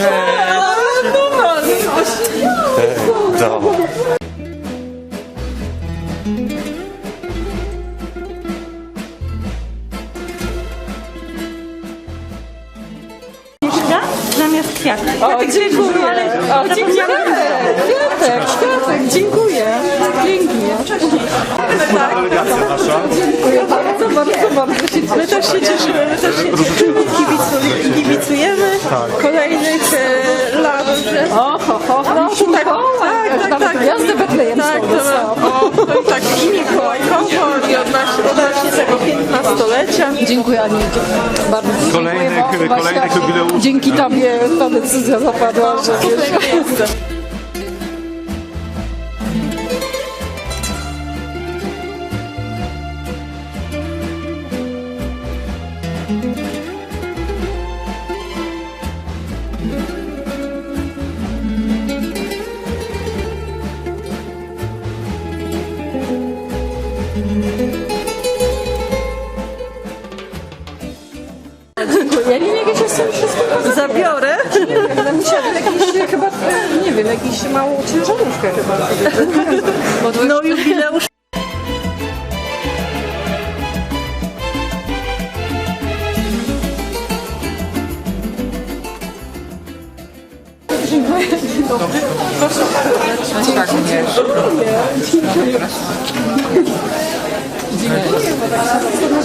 Yeah. Tego 15-lecia. Dziękuję Aniu. Bardzo ci Kolejnych- dziękuję, kolejnych. Dzięki Tobie ta decyzja zapadła, że wiesz,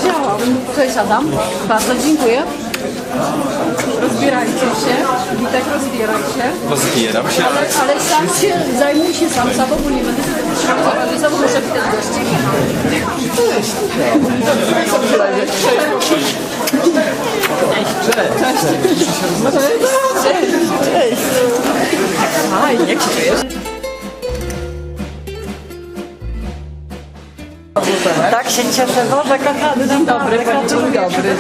wiedziałam. Cześć Adam. Bardzo dziękuję. Rozbierajcie się. Witek, rozbieraj się. Rozbieram się. Ale, ale sam się, zajmuj się sam sobą, bo nie będę za sobą, muszę Witek gości. Tak się cieszę, Boże kochany. Dzień dobry. Dzień dobry.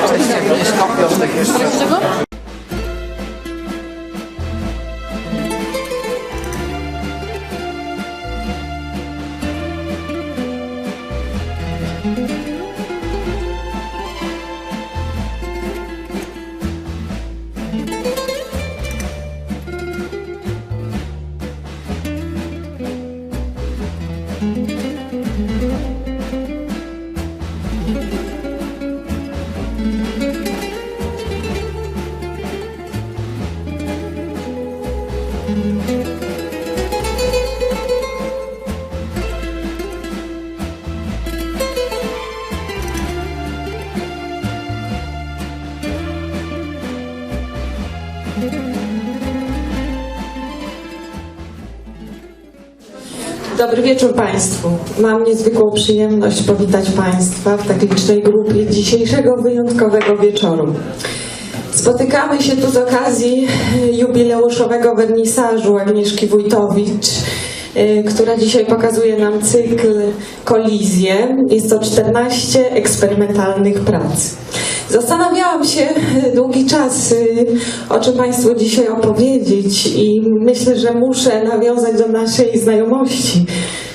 Z czego? Dobry wieczór Państwu. Mam niezwykłą przyjemność powitać Państwa w tak licznej grupie dzisiejszego wyjątkowego wieczoru. Spotykamy się tu z okazji jubileuszowego wernisażu Agnieszki Wójtowicz, y, która dzisiaj pokazuje nam cykl Kolizje. Jest to 14 eksperymentalnych prac. Zastanawiałam się y, długi czas, y, o czym Państwu dzisiaj opowiedzieć i myślę, że muszę nawiązać do naszej znajomości,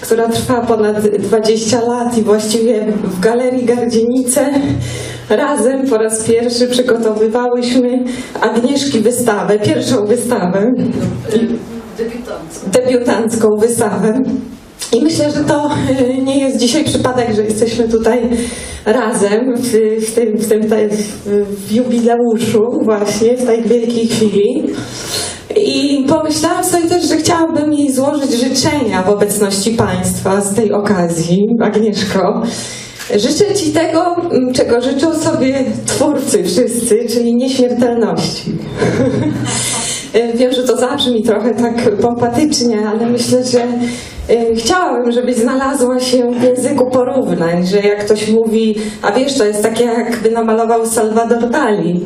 która trwa ponad 20 lat i właściwie w Galerii Gardzienice razem po raz pierwszy przygotowywałyśmy Agnieszki wystawę, pierwszą wystawę, debiutancką wystawę. I myślę, że to y, nie jest dzisiaj przypadek, że jesteśmy tutaj razem w, w, tym, w, tym w jubileuszu właśnie, w tej wielkiej chwili. I pomyślałam sobie też, że chciałabym jej złożyć życzenia w obecności Państwa z tej okazji. Agnieszko, życzę Ci tego, czego życzą sobie twórcy wszyscy, czyli nieśmiertelności. Wiem, że to zabrzmi trochę tak pompatycznie, ale myślę, że e, chciałabym, żebyś znalazła się w języku porównań, że jak ktoś mówi, a wiesz, to jest takie jakby namalował Salvador Dali,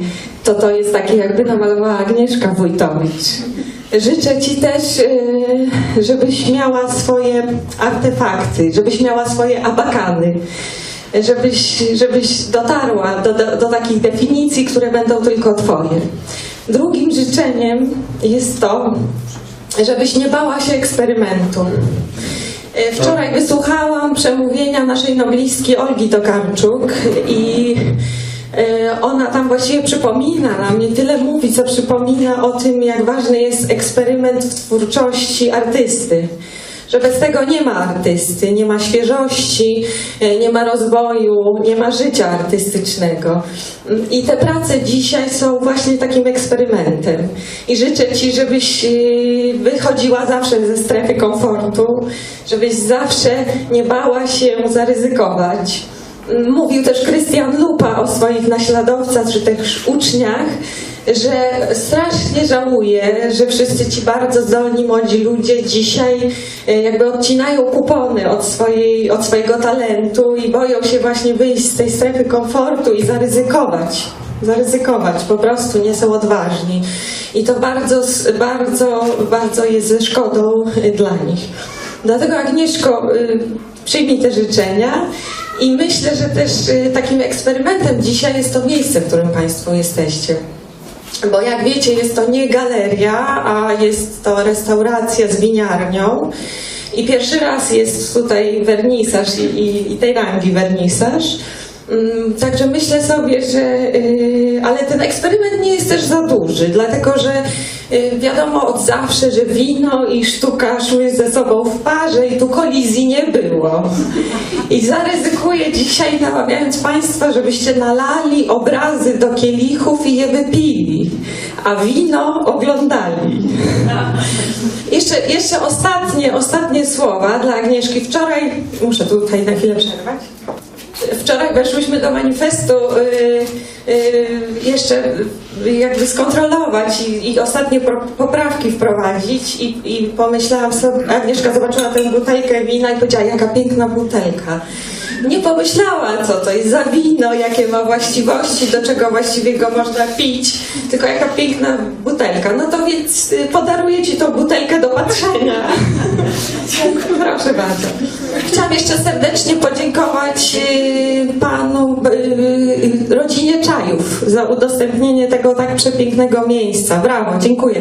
to to jest takie jakby namalowała Agnieszka Wójtowicz. Życzę Ci też, e, żebyś miała swoje artefakty, żebyś miała swoje abakany, żebyś, żebyś dotarła do, do, do takich definicji, które będą tylko Twoje. Drugim życzeniem jest to, żebyś nie bała się eksperymentu. E, Wczoraj wysłuchałam przemówienia naszej noblistki Olgi Tokarczuk i e, ona tam właściwie przypomina nam, nie tyle mówi, co przypomina o tym, jak ważny jest eksperyment w twórczości artysty. Że bez tego nie ma artysty, nie ma świeżości, e, nie ma rozwoju, nie ma życia artystycznego. I te prace dzisiaj są właśnie takim eksperymentem. I życzę Ci, żebyś e, wychodziła zawsze ze strefy komfortu, żebyś zawsze nie bała się zaryzykować. Mówił też Krystian Lupa o swoich naśladowcach czy też uczniach, że strasznie żałuje, że wszyscy ci bardzo zdolni młodzi ludzie dzisiaj e, jakby odcinają kupony od, swojej, od swojego talentu i boją się właśnie wyjść z tej strefy komfortu i zaryzykować. Zaryzykować, po prostu nie są odważni. I to bardzo, bardzo, bardzo jest ze szkodą e, dla nich. Dlatego Agnieszko, y, przyjmij te życzenia i myślę, że też takim eksperymentem dzisiaj jest to miejsce, w którym Państwo jesteście. Bo jak wiecie, jest to nie galeria, a jest to restauracja z winiarnią. I pierwszy raz jest tutaj wernisaż i, i, i tej rangi wernisaż. Mm, Także myślę sobie, że. y, ale ten eksperyment nie jest też za duży, dlatego że y, wiadomo od zawsze, że wino i sztuka szły ze sobą w parze i tu kolizji nie było. I zaryzykuję dzisiaj, namawiając Państwa, żebyście nalali obrazy do kielichów i je wypili, a wino oglądali. Jeszcze, jeszcze ostatnie, ostatnie słowa dla Agnieszki. Wczoraj, muszę tutaj na chwilę przerwać. Wczoraj weszłyśmy do manifestu y, y, jeszcze jakby skontrolować i, i ostatnie poprawki wprowadzić i, i pomyślałam sobie, Agnieszka zobaczyła tę butelkę wina i powiedziała, jaka piękna butelka. Nie pomyślała, co to jest za wino, jakie ma właściwości, do czego właściwie go można pić, tylko jaka piękna butelka. No to więc y, podaruję Ci tą butelkę do patrzenia. Proszę bardzo. Chciałam jeszcze serdecznie podziękować y, panu, y, rodzinie Czajów za udostępnienie tego tak przepięknego miejsca. Brawo, dziękuję.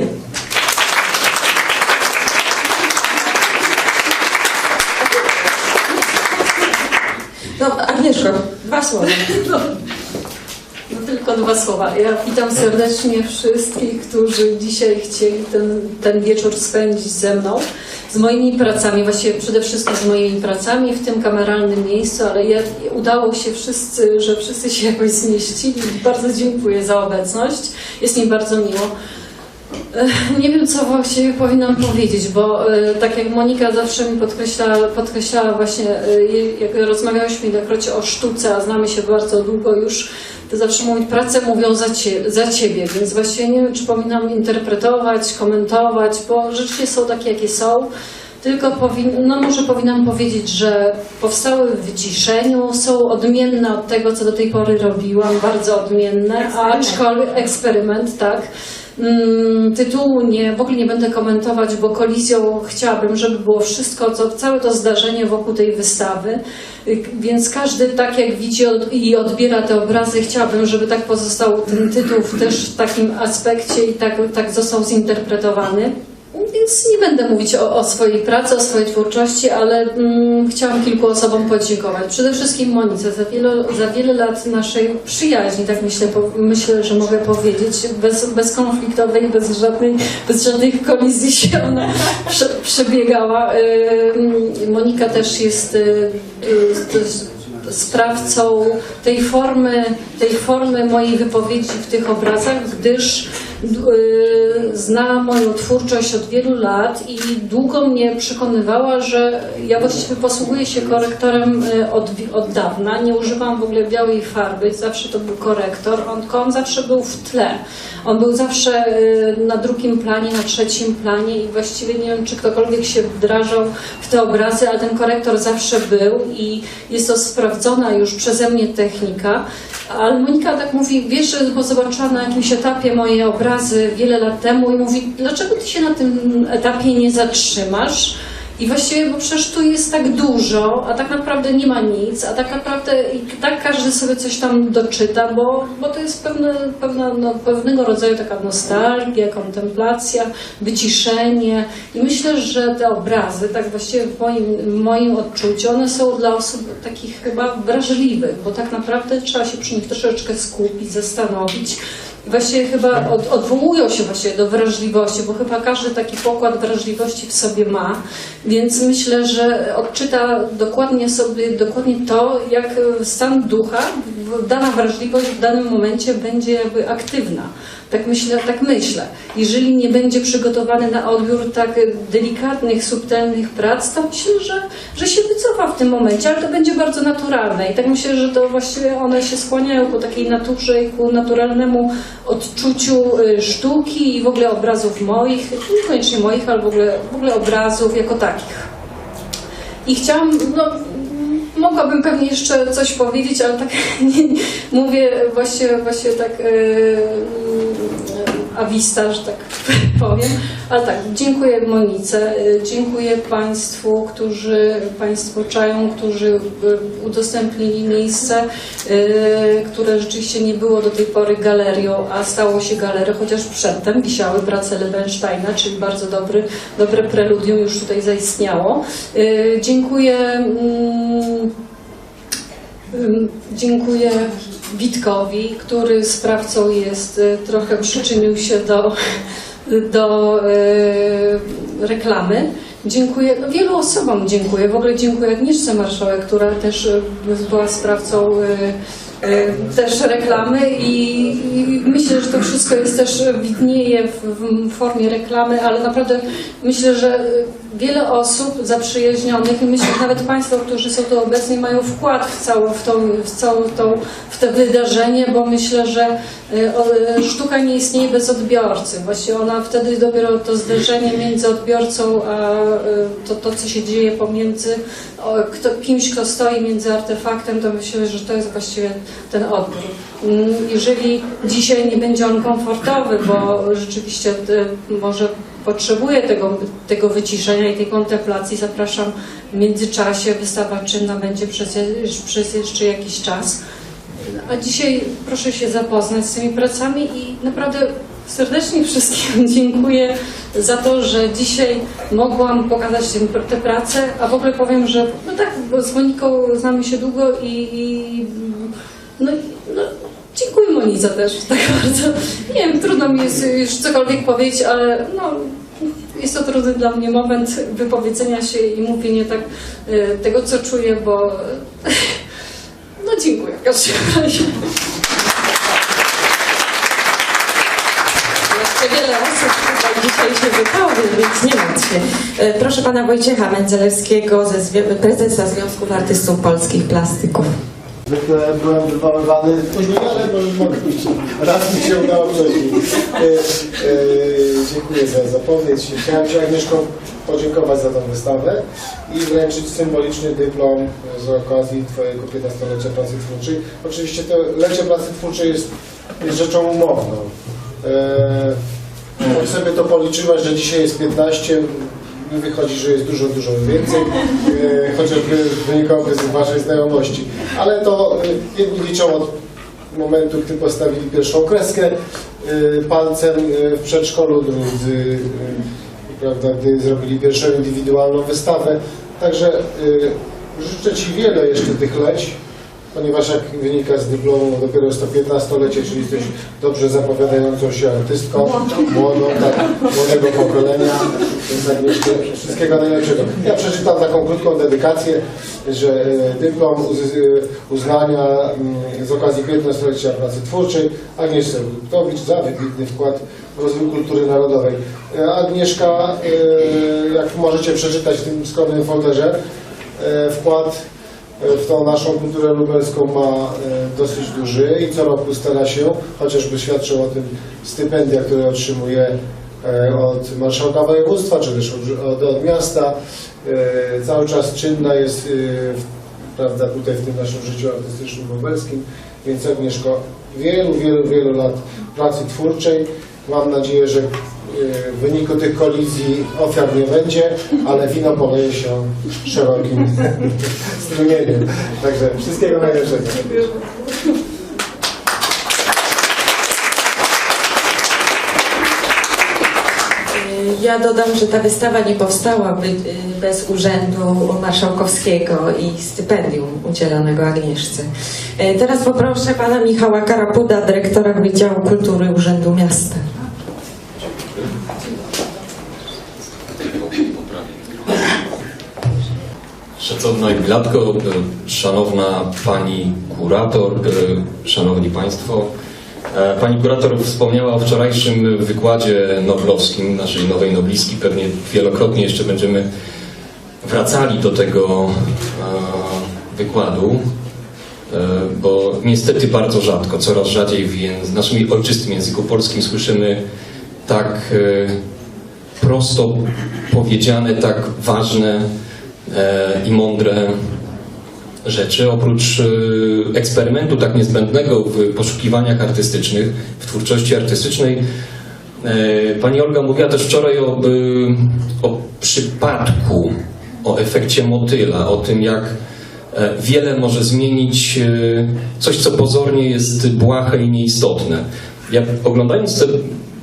No, Agnieszko, słowa. No tylko dwa słowa. Ja witam serdecznie wszystkich, którzy dzisiaj chcieli ten, ten wieczór spędzić ze mną, z moimi pracami, właściwie przede wszystkim z moimi pracami w tym kameralnym miejscu, ale ja, udało się wszyscy, że wszyscy się jakoś zmieścili. Bardzo dziękuję za obecność. Jest mi bardzo miło. Ech, Nie wiem, co właściwie powinnam powiedzieć, bo e, tak jak Monika zawsze mi podkreślała, podkreślała właśnie, e, jak rozmawiałyśmy ilekroć o sztuce, a znamy się bardzo długo już, to zawsze mówić, prace mówią za, cie, za ciebie, więc właściwie nie wiem, czy powinnam interpretować, komentować, bo rzeczy są takie, jakie są. Tylko powin, no może powinnam powiedzieć, że powstały w wyciszeniu, są odmienne od tego, co do tej pory robiłam, bardzo odmienne, aczkolwiek eksperyment, tak. Mm, tytułu nie, w ogóle nie będę komentować, bo kolizją chciałabym, żeby było wszystko, co, całe to zdarzenie wokół tej wystawy. Więc każdy tak jak widzi i odbiera te obrazy, chciałabym, żeby tak pozostał ten tytuł też w takim aspekcie i tak, tak został zinterpretowany. Więc nie będę mówić o, o swojej pracy, o swojej twórczości, ale mm, chciałam kilku osobom podziękować. Przede wszystkim Monice za wiele, za wiele lat naszej przyjaźni, tak myślę, po, myślę że mogę powiedzieć, bez, bezkonfliktowej, bez, żadnej, bez żadnych kolizji się ona prze, przebiegała. Ym, Monika też jest y, y, też sprawcą tej formy, tej formy mojej wypowiedzi w tych obrazach, gdyż zna moją twórczość od wielu lat i długo mnie przekonywała, że ja właściwie posługuję się korektorem yy, od, od dawna. Nie używam w ogóle białej farby, zawsze to był korektor, on, on zawsze był w tle. On był zawsze yy, na drugim planie, na trzecim planie i właściwie nie wiem, czy ktokolwiek się wdrażał w te obrazy, ale ten korektor zawsze był i jest to sprawdzona już przeze mnie technika. Ale Monika tak mówi, wiesz, bo zobaczyła na jakimś etapie moje obrazy wiele lat temu i mówi, dlaczego ty się na tym etapie nie zatrzymasz? I właściwie, bo przecież tu jest tak dużo, a tak naprawdę nie ma nic, a tak naprawdę i tak każdy sobie coś tam doczyta, bo, bo to jest pewne, no, pewnego rodzaju taka nostalgia, kontemplacja, wyciszenie. I myślę, że te obrazy, tak właściwie w moim, w moim odczuciu, one są dla osób takich chyba wrażliwych, bo tak naprawdę trzeba się przy nich troszeczkę skupić, zastanowić. I Właściwie chyba od, odwołują się właściwie do wrażliwości, bo chyba każdy taki pokład wrażliwości w sobie ma, więc myślę, że odczyta dokładnie sobie dokładnie to, jak stan ducha, dana wrażliwość w danym momencie będzie jakby aktywna. Tak myślę, tak myślę. Jeżeli nie będzie przygotowany na odbiór tak delikatnych, subtelnych prac, to myślę, że, że się wycofa w tym momencie, ale to będzie bardzo naturalne. I tak myślę, że to właściwie one się skłaniają ku takiej naturze i ku naturalnemu odczuciu y, sztuki i w ogóle obrazów moich, niekoniecznie moich, ale w ogóle, w ogóle obrazów jako takich. I chciałam, no, mogłabym pewnie jeszcze coś powiedzieć, ale tak mówię właśnie, właśnie tak e, awista, że tak powiem. Ale tak, dziękuję Monice, e, dziękuję Państwu, którzy Państwo czają, którzy e, udostępnili miejsce, e, które rzeczywiście nie było do tej pory galerią, a stało się galerią, chociaż przedtem wisiały prace Lebensteina, czyli bardzo dobry, dobre preludium już tutaj zaistniało. Dziękuję mm, Dziękuję Witkowi, który sprawcą jest, y, trochę przyczynił się do, do y, reklamy. Dziękuję, no wielu osobom dziękuję. W ogóle dziękuję Agnieszce Marszałek, która też y, była sprawcą y, też reklamy i, myślę, że to wszystko jest też widnieje w, formie reklamy, ale naprawdę myślę, że y, wiele osób zaprzyjaźnionych i myślę, że nawet Państwo, którzy są tu obecni, mają wkład w całą, w w całą tą, w to wydarzenie, bo myślę, że y, y, sztuka nie istnieje bez odbiorcy. Właściwie ona wtedy dopiero to zderzenie między odbiorcą a y, to, to co się dzieje pomiędzy kto, kimś, kto stoi między artefaktem, to myślę, że to jest właściwie ten odbiór. Mm, Jeżeli dzisiaj nie będzie on komfortowy, bo rzeczywiście y, może potrzebuje tego, tego wyciszenia i tej kontemplacji, zapraszam w międzyczasie. Wystawa czynna będzie przez, przez jeszcze jakiś czas. A dzisiaj proszę się zapoznać z tymi pracami i naprawdę serdecznie wszystkim dziękuję za to, że dzisiaj mogłam pokazać te, prace, a w ogóle powiem, że no tak, z Moniką znamy się długo i, i no, no, dziękuję Monice też tak bardzo. Nie wiem, trudno mi jest już cokolwiek powiedzieć, ale no, jest to trudny dla mnie moment wypowiedzenia się i mówienia tak y, tego, co czuję, bo no dziękuję w każdym razie. Wiele osób dzisiaj się wypowie, więc nie martw się. E, Proszę pana Wojciecha Mędzelewskiego, prezesa Związku Artystów Polskich Plastyków. Zwykle byłem wywoływany później, ale może mogę. Raz mi się udało wcześniej. E, e, dziękuję za zapowiedź. Chciałem Ci Agnieszko podziękować za tę wystawę i wręczyć symboliczny dyplom z okazji Twojego 15-lecia pracy twórczej. Oczywiście to lecie pracy twórczej jest, jest rzeczą umowną. E, jak sobie to policzyłaś, że dzisiaj jest 15, wychodzi, że jest dużo, dużo więcej, e, chociażby wynikałoby z Waszej znajomości. Ale to e, jedni liczą od momentu, gdy postawili pierwszą kreskę e, palcem w przedszkolu, drudzy, prawda, gdy zrobili pierwszą indywidualną wystawę. Także życzę Ci wiele jeszcze tych leć, ponieważ jak wynika z dyplomu, dopiero jest to 15-lecie, czyli jesteś dobrze zapowiadającą się artystką, młodą, tak, młodego pokolenia, więc Agnieszko, wszystkiego najlepszego. Ja przeczytam taką krótką dedykację, że e, dyplom e, uznania mm, z okazji 15-lecia pracy twórczej Agnieszce Rutowicz za wybitny wkład w rozwój kultury narodowej. E, Agnieszka, jak możecie przeczytać w tym skromnym folderze, wkład w tą naszą kulturę lubelską ma e, dosyć duży i co roku stara się, chociażby świadczą o tym stypendia, które otrzymuje e, od marszałka województwa, czy też od, od, miasta. E, Cały czas czynna jest e, prawda, tutaj w tym naszym życiu artystycznym lubelskim, więc Agnieszko, wielu, wielu, wielu lat pracy twórczej. Mam nadzieję, że e, w wyniku tych kolizji ofiar nie będzie, ale wino poleje się szerokim strumieniem. Także wszystkiego najlepszego. Ja dodam, że ta wystawa nie powstałaby y, bez urzędu marszałkowskiego i stypendium udzielonego Agnieszce. E, Teraz poproszę pana Michała Karapuda, dyrektora Wydziału Kultury Urzędu Miasta. Szacowna Jubilatko, e, szanowna pani kurator, e, szanowni państwo. E, Pani kurator wspomniała o wczorajszym wykładzie noblowskim naszej nowej noblistki. Pewnie wielokrotnie jeszcze będziemy wracali do tego wykładu, bo niestety bardzo rzadko, coraz rzadziej w naszym ojczystym języku polskim słyszymy tak prosto powiedziane, tak ważne i mądre rzeczy. Oprócz e, eksperymentu tak niezbędnego w poszukiwaniach artystycznych, w twórczości artystycznej, e, pani Olga mówiła też wczoraj o, e, o przypadku, o efekcie motyla, o tym jak e, wiele może zmienić coś, co pozornie jest błahe i nieistotne. Ja oglądając te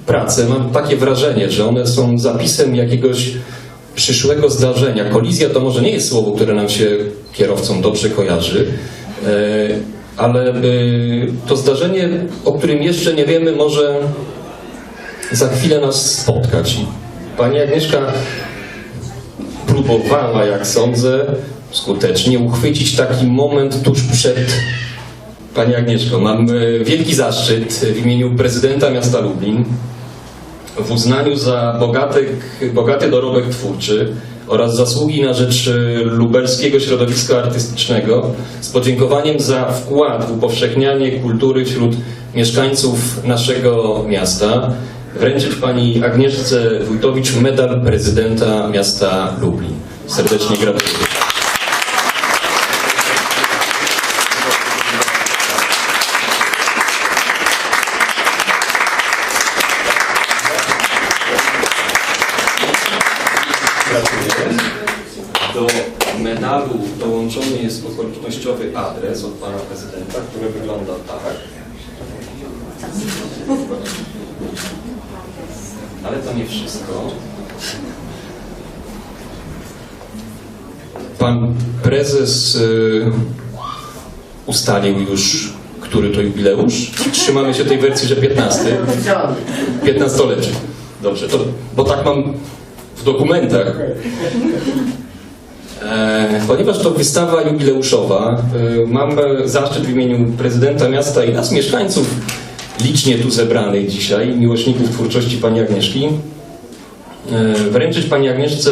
prace mam takie wrażenie, że one są zapisem jakiegoś przyszłego zdarzenia. Kolizja to może nie jest słowo, które nam się kierowcom dobrze kojarzy, e, ale e, to zdarzenie, o którym jeszcze nie wiemy, może za chwilę nas spotkać. Pani Agnieszka próbowała, jak sądzę, skutecznie uchwycić taki moment tuż przed. Pani Agnieszko, mam e, wielki zaszczyt w imieniu prezydenta miasta Lublin w uznaniu za bogaty, bogaty dorobek twórczy oraz zasługi na rzecz e, lubelskiego środowiska artystycznego z podziękowaniem za wkład w upowszechnianie kultury wśród mieszkańców naszego miasta wręczyć pani Agnieszce Wójtowicz medal prezydenta miasta Lublin. Serdecznie. Gratuluję. Dołączony jest okolicznościowy adres od pana prezydenta, który wygląda tak. Ale to nie wszystko. Pan prezes y, ustalił już, który to jubileusz. Trzymamy się tej wersji, że 15. 15-lecie. Dobrze, to, bo tak mam w dokumentach. E, ponieważ to wystawa jubileuszowa, e, mam zaszczyt w imieniu prezydenta miasta i nas mieszkańców licznie tu zebranych dzisiaj, miłośników twórczości pani Agnieszki, e, wręczyć pani Agnieszce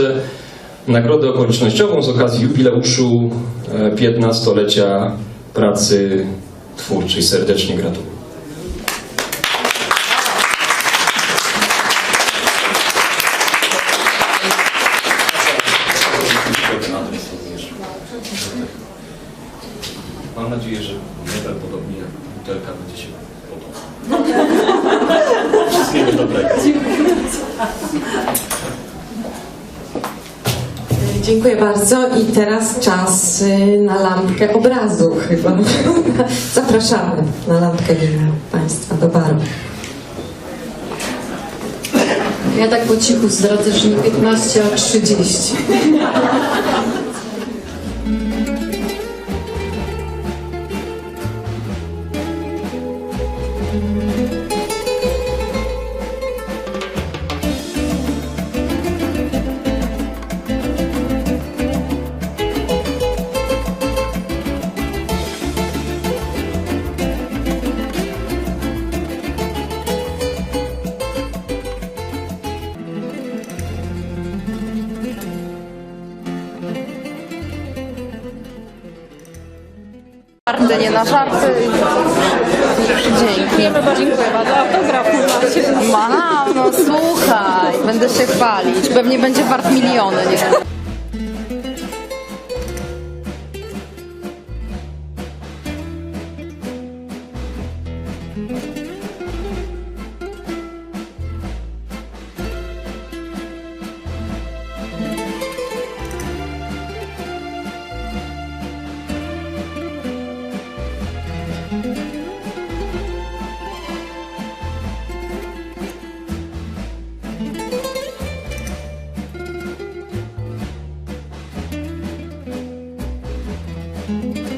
nagrodę okolicznościową z okazji jubileuszu e, 15-lecia pracy twórczej. Serdecznie gratuluję. i teraz czas y, na lampkę obrazu chyba. Zapraszamy na lampkę wina Państwa do baru. Ja tak po cichu zdradzę, że 15.30. Żarty, nie na żarty. Dzięki. Dziękuję bardzo. Autograf macie. Ma, no słuchaj, będę się chwalić. Pewnie będzie wart miliony, nie? Bye.